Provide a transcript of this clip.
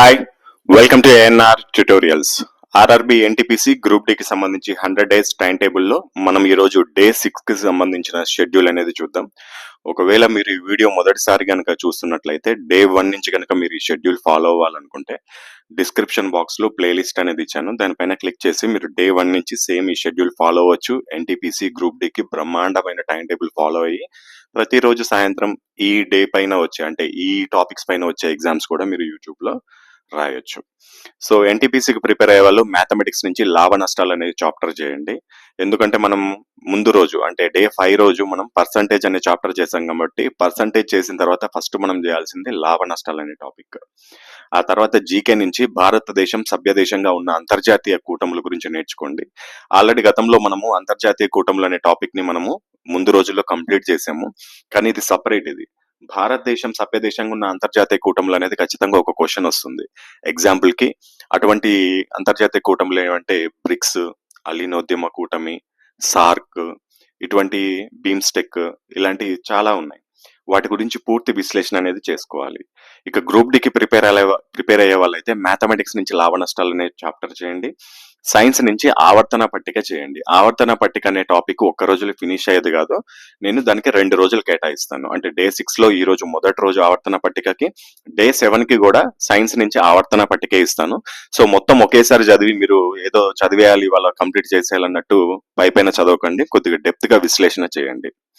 Hi welcome to ANR tutorials RRB NTPC group డికి సంబంధించి hundred days time టేబుల్లో మనం ఈ రోజు డే సిక్స్కి సంబంధించిన షెడ్యూల్ అనేది చూద్దాం. ఒకవేళ మీరు ఈ వీడియో మొదటిసారి కనుక చూస్తున్నట్లయితే డే వన్ నుంచి కనుక మీరు ఈ షెడ్యూల్ ఫాలో అవ్వాలనుకుంటే డిస్క్రిప్షన్ బాక్స్లో ప్లేలిస్ట్ అనేది ఇచ్చాను. దానిపైన క్లిక్ చేసి మీరు డే వన్ నుంచి సేమ్ ఈ షెడ్యూల్ ఫాలో అవ్వచ్చు. ఎన్టీపీసీ గ్రూప్ డికి బ్రహ్మాండమైన టైం టేబుల్ ఫాలో అయ్యి ప్రతిరోజు సాయంత్రం ఈ డే పైన వచ్చే అంటే ఈ టాపిక్స్ పైన వచ్చే ఎగ్జామ్స్ కూడా మీరు యూట్యూబ్లో రాయొచ్చు. సో ఎన్టీపీసీకి ప్రిపేర్ అయ్యే వాళ్ళు మ్యాథమెటిక్స్ నుంచి లాభ నష్టాలు అనేది చాప్టర్ చేయండి. ఎందుకంటే మనం ముందు రోజు అంటే డే ఫైవ్ రోజు మనం పర్సంటేజ్ అనే చాప్టర్ చేసాం కాబట్టి పర్సంటేజ్ చేసిన తర్వాత ఫస్ట్ మనం చేయాల్సింది లాభ నష్టాలు అనే టాపిక్. ఆ తర్వాత జీకే నుంచి భారతదేశం సభ్యదేశంగా ఉన్న అంతర్జాతీయ కూటముల గురించి నేర్చుకోండి. ఆల్రెడీ గతంలో మనము అంతర్జాతీయ కూటములు అనే టాపిక్ని మనము ముందు రోజుల్లో కంప్లీట్ చేసాము కానీ ఇది సపరేట్ ఇది. భారతదేశం సభ్యదేశంగా ఉన్న అంతర్జాతీయ కూటములు అనేది ఖచ్చితంగా ఒక క్వశ్చన్ వస్తుంది. ఎగ్జాంపుల్కి అటువంటి అంతర్జాతీయ కూటములు ఏమంటే బ్రిక్స్ అలీనోద్యమ కూటమి సార్క్ ఇటువంటి బీమ్స్టెక్ ఇలాంటివి చాలా ఉన్నాయి. వాటి గురించి పూర్తి విశ్లేషణ అనేది చేసుకోవాలి. ఇక గ్రూప్ డికి ప్రిపేర్ అయ్యే ప్రిపేర్ అయ్యే వాళ్ళైతే మ్యాథమెటిక్స్ నుంచి లాభ నష్టాలు అనే చాప్టర్ చేయండి. సైన్స్ నుంచి ఆవర్తన పట్టిక చేయండి. ఆవర్తన పట్టిక అనే టాపిక్ ఒక్క రోజులో ఫినిష్ అయ్యేది కాదు. నేను దానికి రెండు రోజులు కేటాయిస్తాను. అంటే డే సిక్స్లో ఈ రోజు మొదటి రోజు ఆవర్తన పట్టికకి డే సెవెన్కి కూడా సైన్స్ నుంచి ఆవర్తన పట్టిక ఇస్తాను. సో మొత్తం ఒకేసారి చదివి మీరు ఏదో చదివేయాలి వాళ్ళ కంప్లీట్ చేసేయాలన్నట్టు పైపైన చదవకండి. కొద్దిగా డెప్త్గా విశ్లేషణ చేయండి.